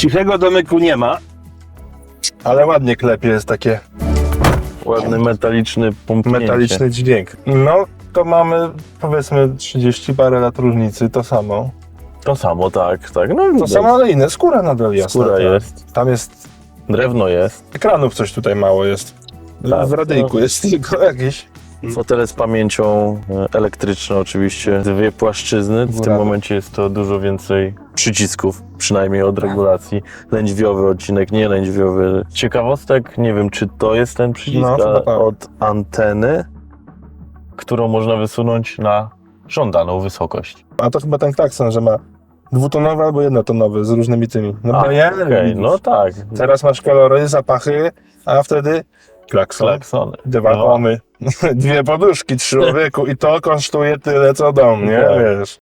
Cichego domyku nie ma, ale ładnie klepie, jest takie Ładny metaliczny pompnięcie. metaliczny dźwięk. No, to mamy powiedzmy 30 parę lat różnicy, to samo. To samo, tak, tak. No, To widać. samo, ale inne, skóra nadal jasna. Skóra tak. jest, Tam jest, drewno jest, ekranów coś tutaj mało jest. Tak, w radyjku jest tylko jakieś. Fotele z pamięcią e, elektryczne oczywiście, dwie płaszczyzny. W tym momencie jest to dużo więcej przycisków, przynajmniej od regulacji. Lędźwiowy odcinek, nie lędźwiowy. Ciekawostek, nie wiem czy to jest ten przycisk, No, ale tak. od anteny, którą można wysunąć na żądaną wysokość. A to chyba ten klakson, że ma dwutonowy albo jednotonowy z różnymi tymi. No A, okej, widzisz. no tak. Teraz masz kolory, zapachy, a wtedy klakson. Klaksony. Dwa No. dwie poduszki człowieku i to kosztuje tyle co dom, nie? Tak. Wiesz.